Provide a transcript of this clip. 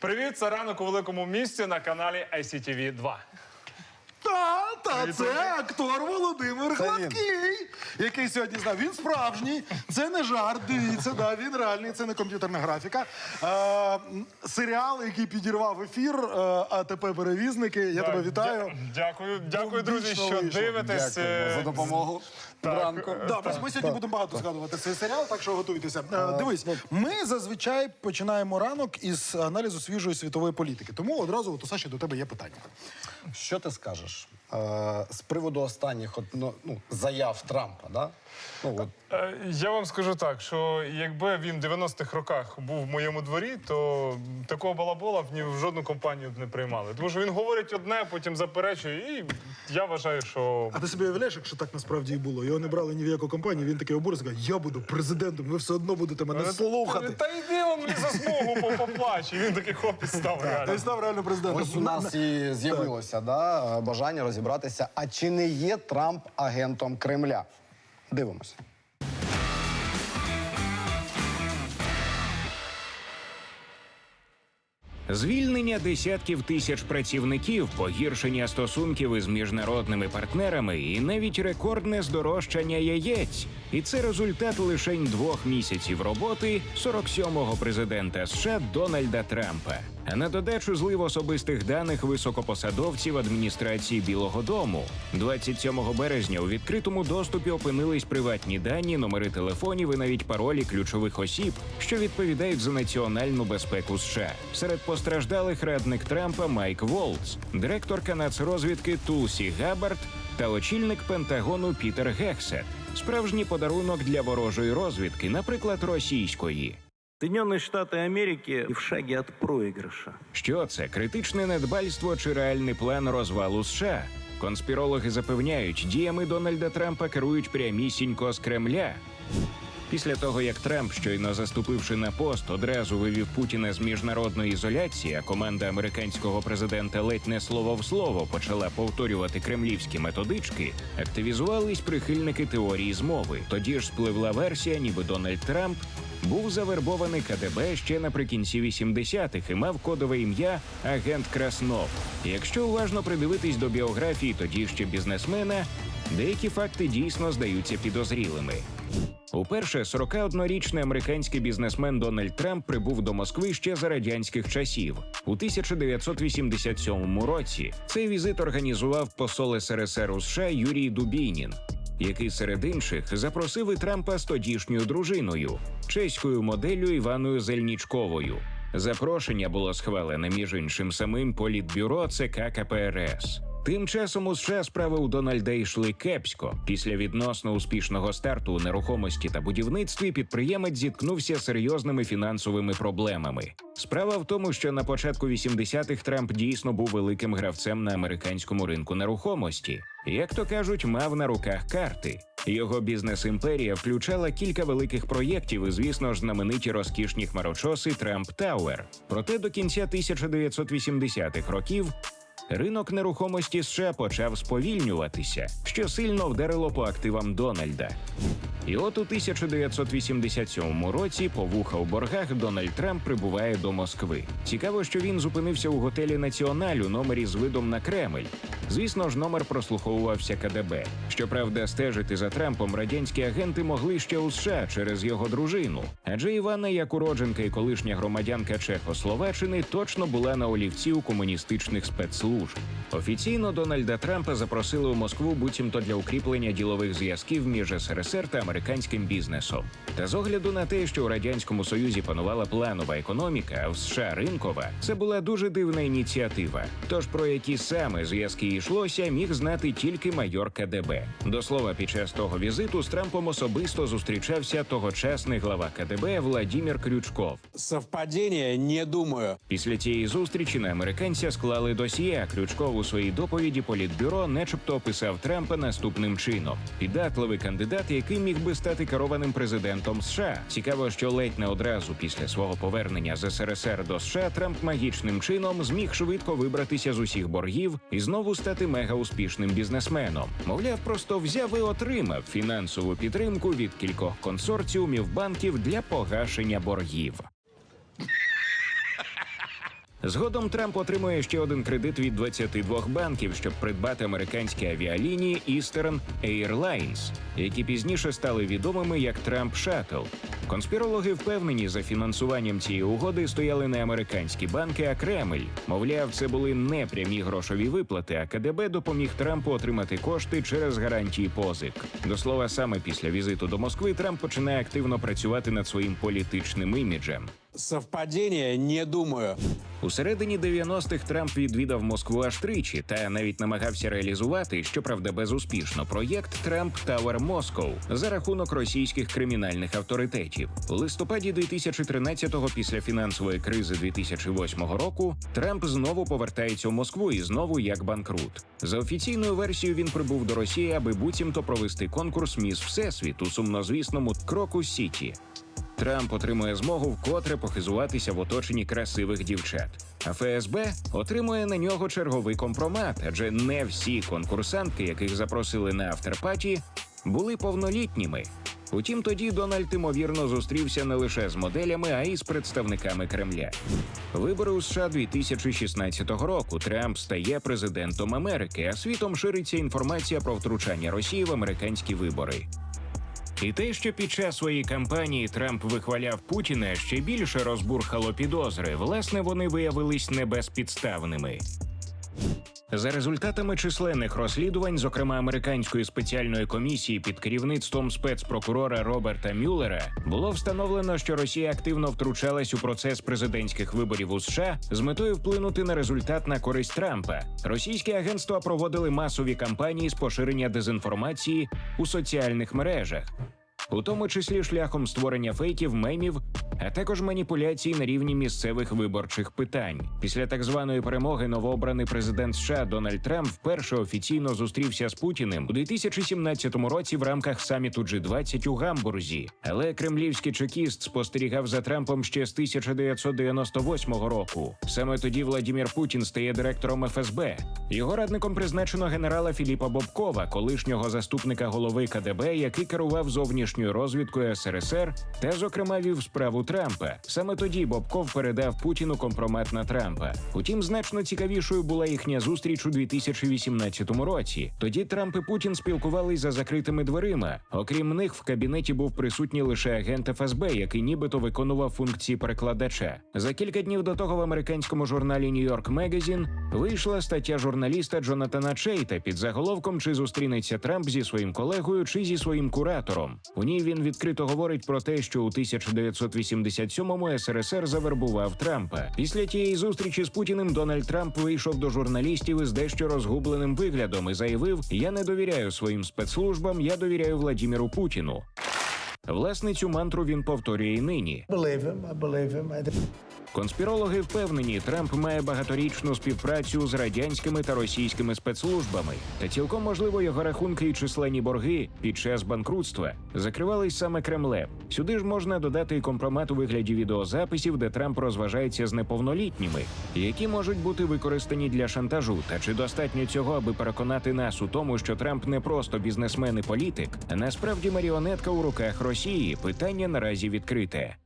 Привіт, це ранок у великому місті на каналі ICTV 2. Та, та, Привіт, це актор Володимир Це він. Гладкий, який сьогодні знав. Він справжній, це не жарт. Дивіться, да, він реальний, це не комп'ютерна графіка. Е, серіал, який підірвав ефір, е, АТП перевізники. Я тебе вітаю. Дякую, дякую, друзі, Вічно що вийшов. дивитесь. Дякую Е, за допомогу. так, Ранку. е, Да, ми, ми сьогодні будемо багато згадувати цей серіал, так що готуйтеся. Е, дивись, ми зазвичай починаємо ранок із аналізу свіжої світової політики. Тому одразу, от, у Саші, до тебе є питання. Що ти скажеш е, з приводу останніх от, ну, ну, заяв Трампа? Да? Ну, от, Я вам скажу так, що якби він в 90-х роках був в моєму дворі, то такого балабола б ні в жодну компанію б не приймали. Тому що він говорить одне, потім заперечує, і я вважаю, що А ти собі уявляєш, якщо так насправді і було? Його не брали ні в яку компанію, він такий обурився, каже, я буду президентом, ви все одно будете мене слухати. Та йди он мені за смугу по- поплач. І він такий і став реально. Ти став реально президентом. ось у нас і з'явилося да, е, бажання розібратися, а чи не є Трамп агентом Кремля? Дивимося. Звільнення десятків тисяч працівників, погіршення стосунків із міжнародними партнерами і навіть рекордне здорожчання яєць. І це результат лише двох місяців роботи 47-го президента США Дональда Трампа. А на додачу злив особистих даних високопосадовців адміністрації Білого Дому. 27 березня у відкритому доступі опинились приватні дані, номери телефонів і навіть паролі ключових осіб, що відповідають за національну безпеку США. Серед постраждалих радник Трампа Майк Волц, директорка нацрозвідки Тулсі Габбард та очільник Пентагону Пітер Гексет. Справжній подарунок для ворожої розвідки, наприклад, російської. Соединенные Штаты Америки в шаге от проигрыша. Що це критичне недбальство чи реальний план розвалу США? Конспірологи запевняють, діями Дональда Трампа керують прямісінько з Кремля. Після того, як Трамп, щойно заступивши на пост, одразу вивів Путіна з міжнародної ізоляції, а команда американського президента ледь не слово в слово почала повторювати кремлівські методички, активізувались прихильники теорії змови. Тоді ж спливла версія, ніби Дональд Трамп був завербований КДБ ще наприкінці 80-х і мав кодове ім'я Агент Краснов. Якщо уважно придивитись до біографії тоді ще бізнесмена, деякі факти дійсно здаються підозрілими. Уперше 41-річний американський бізнесмен Дональд Трамп прибув до Москви ще за радянських часів. У 1987 році цей візит організував посол СРСР у США Юрій Дубінін, який серед інших запросив і Трампа з тодішньою дружиною, чеською моделлю Іваною Зельнічковою. Запрошення було схвалене між іншим самим політбюро ЦК КПРС. Тим часом у США справи у Дональда йшли кепсько. Після відносно успішного старту у нерухомості та будівництві підприємець зіткнувся з серйозними фінансовими проблемами. Справа в тому, що на початку 80-х Трамп дійсно був великим гравцем на американському ринку нерухомості. Як то кажуть, мав на руках карти. Його бізнес-імперія включала кілька великих проєктів і, звісно ж, знамениті розкішні хмарочоси Трамп Тауер. Проте до кінця 1980-х років Ринок нерухомості США почав сповільнюватися, що сильно вдарило по активам Дональда. І от у 1987 році, по вуха у боргах, Дональд Трамп прибуває до Москви. Цікаво, що він зупинився у готелі Національ у номері з видом на Кремль. Звісно ж, номер прослуховувався КДБ. Щоправда, стежити за Трампом радянські агенти могли ще у США через його дружину. Адже Івана, як уродженка і колишня громадянка Чехословаччини, точно була на олівці у комуністичних спецслужб. Офіційно Дональда Трампа запросили у Москву буцімто для укріплення ділових зв'язків між СРСР та американським бізнесом. Та з огляду на те, що у радянському союзі панувала планова економіка, а в США ринкова, це була дуже дивна ініціатива. Тож про які саме зв'язки йшлося, міг знати тільки майор КДБ. До слова, під час того візиту з Трампом особисто зустрічався тогочасний глава КДБ Владімір Крючков. Совпадение, не думаю. Після цієї зустрічі на американця склали досьє. а Крючков у своїй доповіді політбюро, начебто, описав Трампа наступним чином: піддатливий кандидат, який міг би стати керованим президентом США. Цікаво, що ледь не одразу після свого повернення з СРСР до США Трамп магічним чином зміг швидко вибратися з усіх боргів і знову стати мега успішним бізнесменом. Мовляв, просто взяв і отримав фінансову підтримку від кількох консорціумів банків для погашення боргів. Згодом Трамп отримує ще один кредит від 22 банків, щоб придбати американські авіалінії Eastern Airlines, які пізніше стали відомими як Трамп Шаттл. Конспірологи впевнені, за фінансуванням цієї угоди стояли не американські банки, а Кремль. Мовляв, це були не прямі грошові виплати, а КДБ допоміг Трампу отримати кошти через гарантії позик. До слова, саме після візиту до Москви Трамп починає активно працювати над своїм політичним іміджем. Совпадение? Не думаю. У середині 90-х Трамп відвідав Москву аж тричі та навіть намагався реалізувати, щоправда, безуспішно, проєкт Трамп Тауер Москов за рахунок російських кримінальних авторитетів. У листопаді 2013-го, після фінансової кризи 2008 року, Трамп знову повертається у Москву і знову як банкрут. За офіційною версією він прибув до Росії, аби буцімто провести конкурс Міс Всесвіт у сумнозвісному Крокус Сіті. Трамп отримує змогу вкотре похизуватися в оточенні красивих дівчат. А ФСБ отримує на нього черговий компромат, адже не всі конкурсантки, яких запросили на авторпаті, були повнолітніми. Утім, тоді Дональд ймовірно зустрівся не лише з моделями, а й з представниками Кремля. Вибори у США 2016 року. Трамп стає президентом Америки, а світом шириться інформація про втручання Росії в американські вибори. І те, що під час своєї кампанії Трамп вихваляв Путіна, ще більше розбурхало підозри. Власне, вони виявились небезпідставними. За результатами численних розслідувань, зокрема американської спеціальної комісії під керівництвом спецпрокурора Роберта Мюллера, було встановлено, що Росія активно втручалась у процес президентських виборів у США з метою вплинути на результат на користь Трампа. Російські агентства проводили масові кампанії з поширення дезінформації у соціальних мережах. У тому числі шляхом створення фейків, мемів, а також маніпуляцій на рівні місцевих виборчих питань. Після так званої перемоги новообраний президент США Дональд Трамп вперше офіційно зустрівся з Путіним у 2017 році в рамках саміту G20 у Гамбурзі. Але кремлівський чекіст спостерігав за Трампом ще з 1998 року. Саме тоді Владімір Путін стає директором ФСБ. Його радником призначено генерала Філіпа Бобкова, колишнього заступника голови КДБ, який керував зовнішньою розвідкою СРСР та, зокрема, вів справу Трампа. Саме тоді Бобков передав Путіну компромат на Трампа. Утім, значно цікавішою була їхня зустріч у 2018 році. Тоді Трамп і Путін спілкувались за закритими дверима. Окрім них, в кабінеті був присутній лише агент ФСБ, який нібито виконував функції перекладача. За кілька днів до того в американському журналі York Magazine вийшла стаття журналіста Джонатана Чейта під заголовком Чи зустрінеться Трамп зі своїм колегою чи зі своїм куратором. У ній він відкрито говорить про те, що у 1987-му СРСР завербував Трампа. Після тієї зустрічі з Путіним Дональд Трамп вийшов до журналістів із дещо розгубленим виглядом і заявив: Я не довіряю своїм спецслужбам, я довіряю Владіміру Путіну. Власне, цю мантру він повторює і нині. Конспірологи впевнені, Трамп має багаторічну співпрацю з радянськими та російськими спецслужбами, та цілком можливо його рахунки і численні борги під час банкрутства закривались саме Кремлем. Сюди ж можна додати і компромат у вигляді відеозаписів, де Трамп розважається з неповнолітніми, які можуть бути використані для шантажу. Та чи достатньо цього, аби переконати нас у тому, що Трамп не просто бізнесмен і політик, а насправді маріонетка у руках Росії? Питання наразі відкрите.